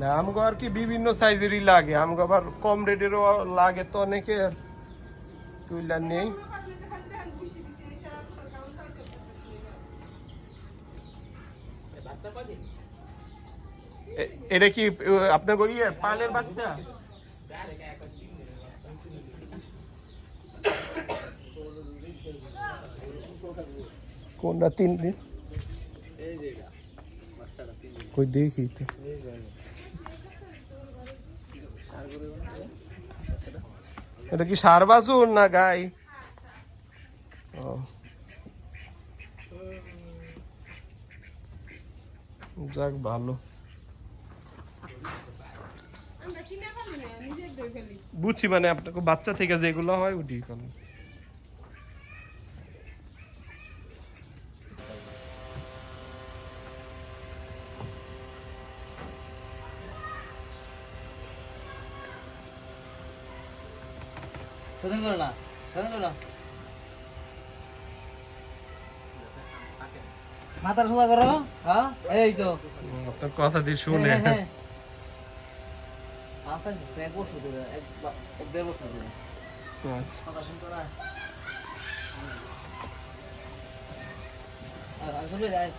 না, আমগো আর কি বিভিন্ন সাইজেরই লাগে। আমগো আবার কম রেটেরও লাগে তো অনেকে। তুইলা নেই। এটা কি আপনার ইয়ে পালের বাচ্চা? কোনটা তিন দিন? কই দেখি তো। এটা কি সার বাছুর না গাই? ও। যাক, ভালো। বুঝছি মানে আপনাকে বাচ্চা থেকে যেগুলো হয় কেন সাধন করো না সাধন করো মাথার সোজা করো হ্যাঁ এই তো। আপনার কথা দিয়ে শুনে। হ্যাঁ, হ্যাঁ, হ্যাঁ। মাথা এক বছর ধরে এক এক দেড় বছর ধরে আচ্ছা। কথা শুনতো না? আর, আর চলে যায়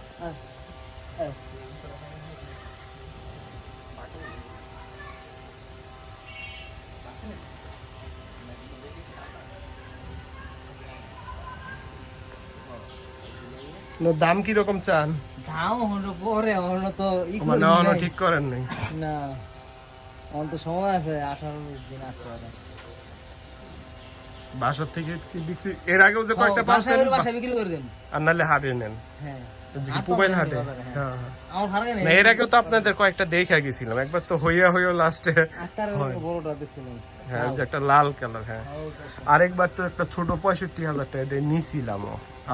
দাম কি রকম চান? যাও হলো পরে হলো তো মানে ঠিক করেন নাই। না আমার তো সময় আছে আঠারো দিন আসতে পারে বাসার থেকে কি বিক্রি এর আগেও যে কয়েকটা পাচ্ছেন ওর বিক্রি করে দেন। আর হাটে নেন। হ্যাঁ। মোবাইল হাটে হ্যাঁ। হ্যাঁ। না এর আগেও তো আপনাদের কয়েকটা দেখে গেছিলাম। একবার তো হইয়া হইয়া লাস্টে আস্তার বড়টা দেখছিলাম। হ্যাঁ যে একটা লাল কালার হ্যাঁ। আরেকবার তো একটা ছোট পঁয়ষট্টি হাজার টাকা দিয়ে নিছিলাম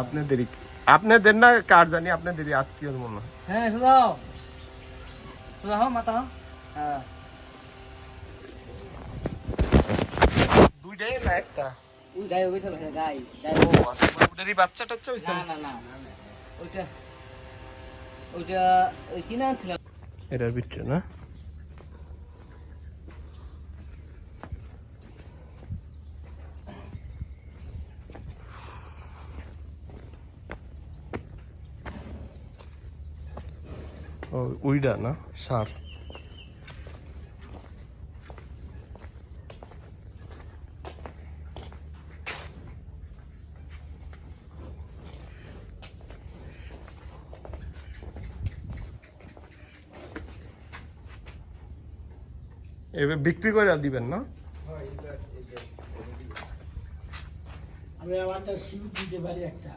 আপনাদেরই আপনাদের না কার জানি আপনাদেরই আত্মীয় মনে হয় হ্যাঁ হও হও হ্যাঁ দুইটাই না একটা ওই গায়ে চলো বাচ্চা টাচ্চা হইছে না না না ওইটা ওইটা ওই কিনে আনছিলাম এটার ভিতরে না উইডা না? সার। এবার বিক্রি করে আর দিবেন না? আমি আমারটা শিউ দিতে পারি একটা।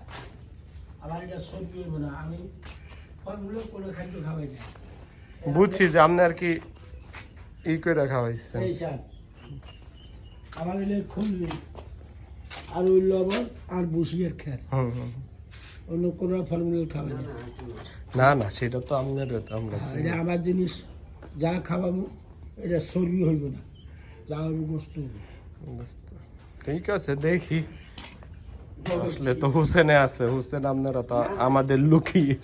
আমার এটা সবজি না। আমি ফলমূলে কোনো খাদ্য খাওয়াই না। বুঝছি যে আপনি আর কি ই করে খাওয়াইছেন। এই আমার হইলে খুললি আর ওই লবণ আর বসিয়ের খের। হুম হুম অন্য কোনো ফলমূল খাওয়াই না। না না সেটা তো আপনার আমরা এটা আমার জিনিস যা খাওয়াবো এটা চর্বি হইব না। যা হইব গোস্ত ঠিক আছে দেখি। আসলে তো হুসেনে আছে হুসেন আপনারা তো আমাদের লুকিয়ে।